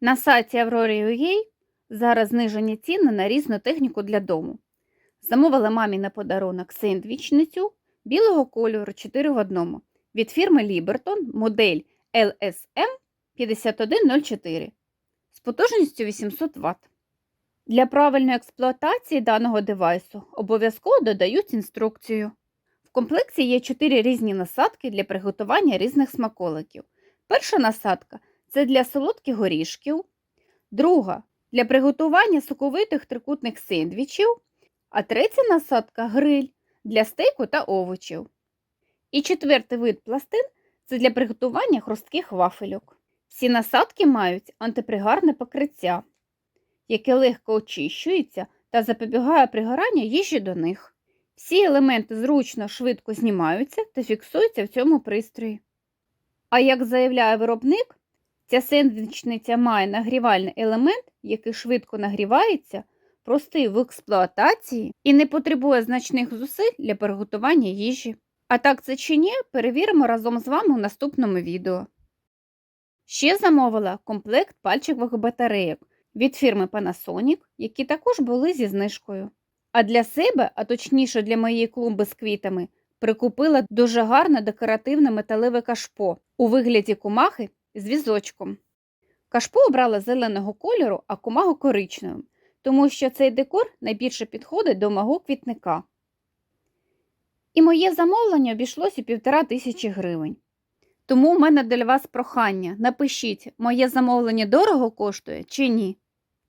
На сайті Aurora.ua зараз знижені ціни на різну техніку для дому. Замовила мамі на подарунок сендвічницю білого кольору 4 в одному від фірми Liberton модель LSM 5104 з потужністю 800 Вт. Для правильної експлуатації даного девайсу обов'язково додають інструкцію. В комплекті є 4 різні насадки для приготування різних смаколиків. Перша насадка це для солодких горішків, друга для приготування соковитих трикутних сендвічів, а третя насадка гриль для стейку та овочів. І четвертий вид пластин це для приготування хрустких вафельок. Всі насадки мають антипригарне покриття, яке легко очищується та запобігає пригоранню їжі до них. Всі елементи зручно швидко знімаються та фіксуються в цьому пристрої. А як заявляє виробник, ця сендвічниця має нагрівальний елемент, який швидко нагрівається, простий в експлуатації і не потребує значних зусиль для приготування їжі. А так це чи ні, перевіримо разом з вами у наступному відео. Ще замовила комплект пальчикових батарейок від фірми Panasonic, які також були зі знижкою. А для себе, а точніше для моєї клумби з квітами, прикупила дуже гарне декоративне металеве кашпо у вигляді кумахи з візочком. Кашпо обрала зеленого кольору, а кумагу коричневим, тому що цей декор найбільше підходить до мого квітника. І моє замовлення обійшлося півтора тисячі гривень. Тому в мене для вас прохання. Напишіть, моє замовлення дорого коштує чи ні.